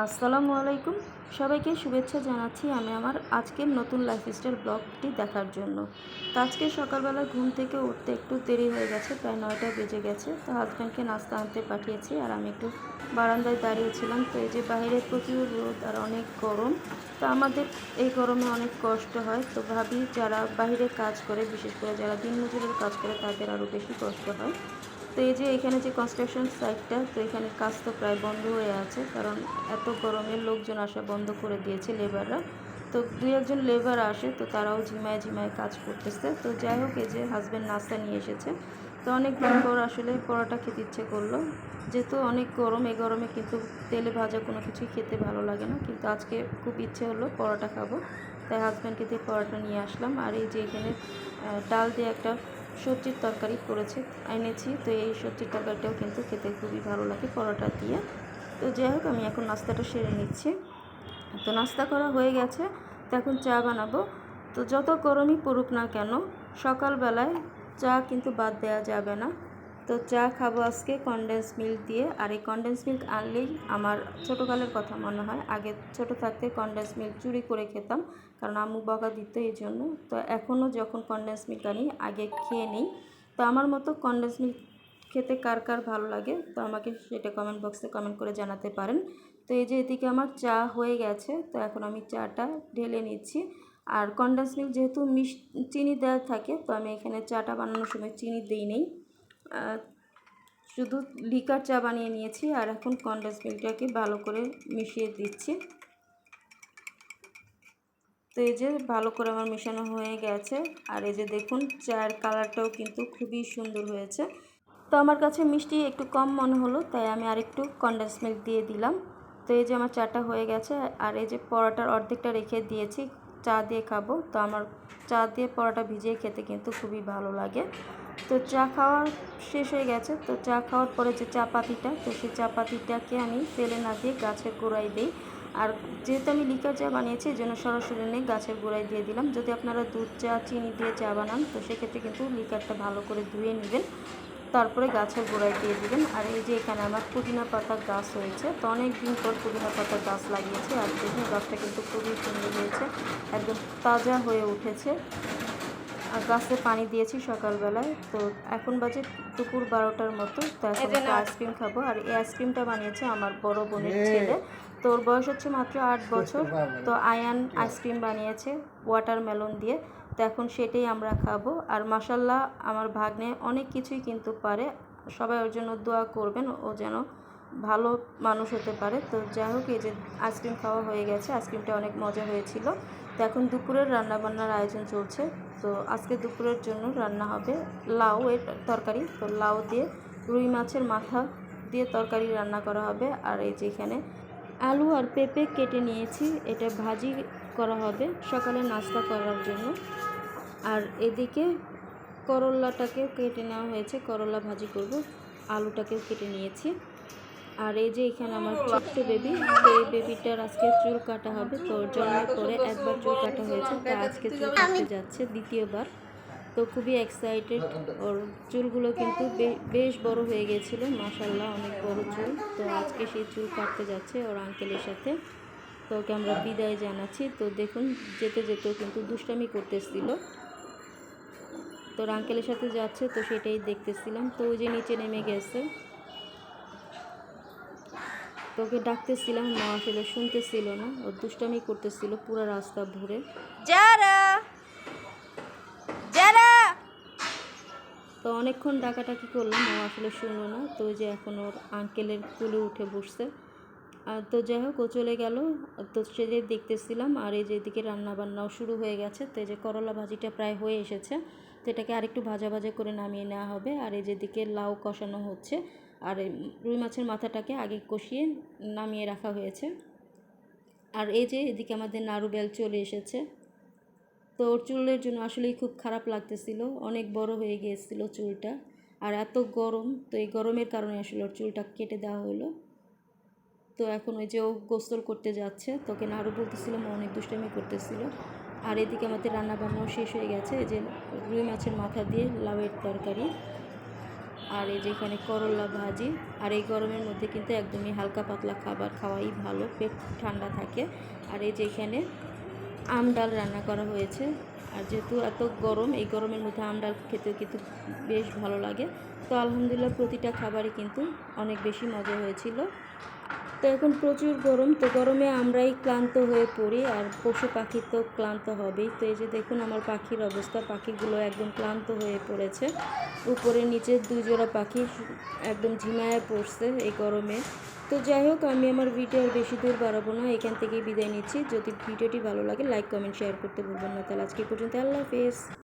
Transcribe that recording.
আসসালামু আলাইকুম। সবাইকে শুভেচ্ছা জানাচ্ছি আমি আমার আজকের নতুন লাইফস্টাইল ব্লগটি দেখার জন্য। তো আজকে সকালবেলা ঘুম থেকে উঠতে একটু দেরি হয়ে গেছে, প্রায় নয়টা বেজে গেছে। তো হাজব্যান্ডকে নাস্তা আনতে পাঠিয়েছি আর আমি একটু বারান্দায় দাঁড়িয়েছিলাম। তো এই যে বাইরে প্রচুর রোদ আর অনেক গরম, তো আমাদের এই গরমে অনেক কষ্ট হয়। তো ভাবি যারা বাইরে কাজ করে, বিশেষ করে যারা দিন দিনমজুরের কাজ করে, তাদের আরও বেশি কষ্ট হয়। তো এই যে এখানে যে কনস্ট্রাকশন সাইটটা তো এখানে কাজ তো প্রায় বন্ধ হয়ে আছে, কারণ এত গরমে লোকজন আসা বন্ধ করে দিয়েছে লেবাররা তো দু একজন লেবার আসে, তো তারাও ঝিমায় ঝিমায় কাজ করতেছে। তো যাই হোক, এই যে হাজব্যান্ড নাস্তা নিয়ে এসেছে। তো অনেক দিন পর আসলে পরোটা খেতে ইচ্ছে করল। যেহেতু অনেক গরম, এই গরমে কিন্তু তেলে ভাজা কোনো কিছুই খেতে ভালো লাগে না। কিন্তু আজকে খুব ইচ্ছে হলো পরোটা খাব। তাই হাজব্যান্ডকে দিয়ে পরোটা নিয়ে আসলাম। আর এই যে এখানে ডাল দিয়ে একটা সবজির তরকারি করেছে, এনেছি। তো এই সবজির তরকারিটাও কিন্তু খেতে খুবই ভালো লাগে পরোটা দিয়ে। তো যাই হোক, আমি এখন নাস্তাটা সেরে নিচ্ছি। তো নাস্তা করা হয়ে গেছে, তো এখন চা বানাবো। তো যত গরমই পড়ুক না কেন, সকালবেলায় চা কিন্তু বাদ দেওয়া যাবে না। তো চা খাব আজকে কনডেন্স মিল্ক দিয়ে। আর এই কনডেন্স মিল্ক আনলেই আমার ছোটোকালের কথা মনে হয়। আগে ছোট থাকতে কনডেন্স মিল্ক চুরি করে খেতাম, কারণ আম্মু বকা দিত এই জন্য। তো এখনও যখন কনডেন্স মিল্ক আনি, আগে খেয়ে নিই। তো আমার মতো কনডেন্স মিল্ক খেতে কার কার ভালো লাগে, তো আমাকে সেটা কমেন্ট বক্সে কমেন্ট করে জানাতে পারেন। তো এই যে এদিকে আমার চা হয়ে গেছে, তো এখন আমি চাটা ঢেলে নিচ্ছি। আর কনডেন্স মিল্ক যেহেতু মিশ, চিনি দেওয়া থাকে, তো আমি এখানে চাটা বানানোর সময় চিনি দিই নেই। শুধু লিকার চা বানিয়ে নিয়েছি আর এখন কনডেন্স মিল্কটাকে ভালো করে মিশিয়ে দিচ্ছি। তো এই যে ভালো করে আমার মেশানো হয়ে গেছে আর এই যে দেখুন চায়ের কালারটাও কিন্তু খুবই সুন্দর হয়েছে। তো আমার কাছে মিষ্টি একটু কম মনে হলো, তাই আমি আরেকটু কনডেন্স মিল্ক দিয়ে দিলাম। তো এই যে আমার চাটা হয়ে গেছে আর এই যে পরোটার অর্ধেকটা রেখে দিয়েছি, চা দিয়ে খাব। তো আমার চা দিয়ে পরোটা ভিজিয়ে খেতে কিন্তু খুবই ভালো লাগে। তো চা খাওয়া শেষ হয়ে গেছে। তো চা খাওয়ার পরে যে চা পাতিটা তো সেই চা পাতিটাকে আমি ফেলে না দিয়ে গাছের গোড়ায় দিই। আর যেহেতু আমি লিকার চা বানিয়েছি, এই জন্য সরাসরি নিয়ে গাছের গোড়ায় দিয়ে দিলাম। যদি আপনারা দুধ চা, চিনি দিয়ে চা বানান, তো সেক্ষেত্রে কিন্তু লিকারটা ভালো করে ধুয়ে নেবেন। তারপরে গাছের গোড়ায় দিয়ে দিবেন। আর এই যে এখানে আমার পুদিনা পাতার গাছ হয়েছে তো অনেক দিন পর পুদিনা পাতার গাছ লাগিয়েছে। আর দেখুন, গাছটা কিন্তু খুবই সুন্দর হয়েছে, একদম তাজা হয়ে উঠেছে। আর গাছে পানি দিয়েছি সকালবেলায়। তো এখন বাজে দুপুর বারোটার মতো। তো এখন একটা আইসক্রিম খাব। আর এই আইসক্রিমটা বানিয়েছে আমার বড় বোনের ছেলে। তো ওর বয়স হচ্ছে মাত্র আট বছর। তো আয়ান আইসক্রিম বানিয়েছে ওয়াটারমেলন দিয়ে। তো এখন সেটাই আমরা খাব। আর মাসাল্লাহ আমার ভাগ্নে অনেক কিছুই কিন্তু পারে। সবাই ওর জন্য দোয়া করবেন। ও যেন ভালো মানুষ হতে পারে। তো যাই হোক এই যে আইসক্রিম খাওয়া হয়ে গেছে। আইসক্রিমটা অনেক মজা হয়েছিল। তো এখন দুপুরের রান্নাবান্নার আয়োজন চলছে। তো আজকে দুপুরের জন্য রান্না হবে লাউ এর তরকারি। তো লাউ দিয়ে রুই মাছের মাথা দিয়ে তরকারি রান্না করা হবে। আর এই যে এখানে আলু আর পেঁপে কেটে নিয়েছি। এটা ভাজি করা হবে সকালে নাস্তা করার জন্য। আর এদিকে করল্লাটাকেও কেটে নেওয়া হয়েছে। করল্লা ভাজি করব। আলুটাকেও কেটে নিয়েছি। আর এই যে এখানে আমার ছোট্ট বেবি এই বেবিটার আজকে চুল কাটা হবে। তো জন্মের পরে একবার চুল কাটা হয়েছে তা আজকে চুল কাটতে যাচ্ছে দ্বিতীয়বার। তো খুবই এক্সাইটেড ওর চুলগুলো কিন্তু বেশ বড় হয়ে গিয়েছিল মাসাল্লাহ অনেক বড় চুল। তো আজকে সেই চুল কাটতে যাচ্ছে ওর আঙ্কেলের সাথে। তো ওকে আমরা বিদায় জানাচ্ছি। তো দেখুন যেতে যেতেও কিন্তু দুষ্টামি করতেছিল। তো আঙ্কেলের সাথে যাচ্ছে তো সেটাই দেখতেছিলাম। তো ওই যে নিচে নেমে গেছে। তোকে ডাকতেছিলাম মা আসলে শুনতেছিল না। ও দুষ্টামি করতেছিল পুরো রাস্তা ঘুরে যারা যারা। তো অনেকক্ষণ ডাকাটাকি করলাম ও আসলে শুনলো না। তো যে এখন ওর আঙ্কেলের কুলে উঠে বসছে। আর তো যাই হোক ও চলে গেল। তো সেটা দেখতেছিলাম আর এই যে এদিকে রান্না বান্নাও শুরু হয়ে গেছে। তো এই যে করলা ভাজিটা প্রায় হয়ে এসেছে। তো এটাকে আরেকটু ভাজা ভাজা করে নামিয়ে নেওয়া হবে। আর এই যেদিকে লাউ কষানো হচ্ছে। আর রুই মাছের মাথাটাকে আগে কষিয়ে নামিয়ে রাখা হয়েছে। আর এই যে এদিকে আমাদের নাড়ু বেল চলে এসেছে। তো ওর চুলের জন্য আসলেই খুব খারাপ লাগতেছিল। অনেক বড় হয়ে গিয়েছিল চুলটা। আর এত গরম, তো এই গরমের কারণে আসলে ওর চুলটা কেটে দেওয়া হলো। তো এখন ওই যে ও গোসল করতে যাচ্ছে, তোকে নাড়ু বলতেছিলাম ও অনেক দুষ্টামি করতেছিল। আর এদিকে আমাদের রান্না বান্নাও শেষ হয়ে গেছে। এই যে রুই মাছের মাথা দিয়ে লাউয়ের তরকারি। আর এই যেখানে করলা ভাজি, আর এই গরমের মধ্যে কিন্তু একদমই হালকা পাতলা খাবার খাওয়াই ভালো, পেট ঠান্ডা থাকে। আর এই যেখানে আম ডাল রান্না করা হয়েছে। আর যেহেতু এত গরম, এই গরমের মধ্যে আম ডাল খেতেও কিন্তু বেশ ভালো লাগে। তো আলহামদুলিল্লাহ প্রতিটা খাবারই কিন্তু অনেক বেশি মজা হয়েছিল। তো এখন প্রচুর গরম, তো গরমে আমরাই ক্লান্ত হয়ে পড়ি আর পশু পাখি তো ক্লান্ত হবেই। তো এই যে দেখুন আমার পাখির অবস্থা, পাখিগুলো একদম ক্লান্ত হয়ে পড়েছে। উপরে নিচে দুই জোড়া পাখি একদম ঝিমায় পড়ছে এই গরমে। তো যাই হোক, আমি আমার ভিডিও আর বেশি দূর বাড়াবো না, এখান থেকেই বিদায় নিচ্ছি। যদি ভিডিওটি ভালো লাগে লাইক কমেন্ট শেয়ার করতে ভুলবেন না। তাহলে আজকে পর্যন্ত আল্লাহ হাফেজ।